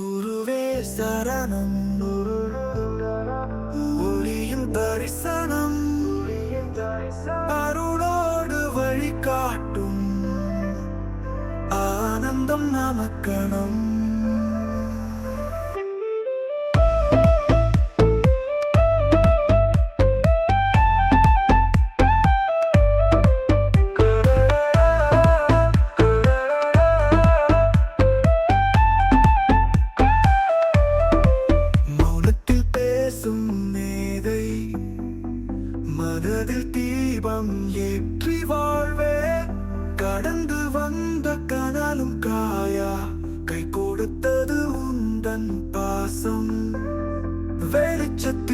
குருவே சரணம். ஒளியின் தரிசனம். அருளோடு வழிகாட்டும். ஆனந்தம் நமக்கணம் மனதில் தீபம் ஏற்றி வாழ்வே. கடந்து வந்த கனலும் காயா. கை கொடுத்தது உந்தன் பாசம். வெளிச்சத்தை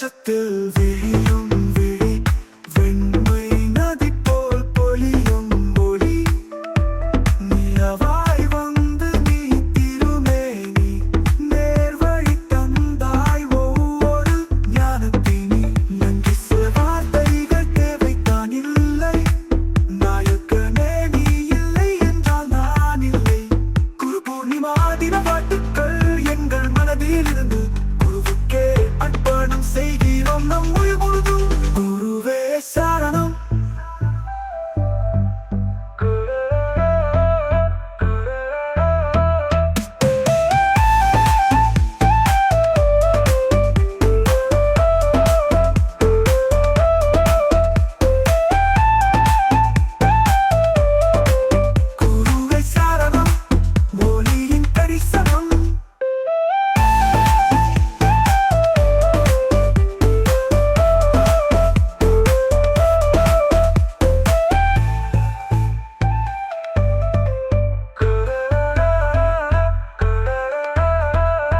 such a TV.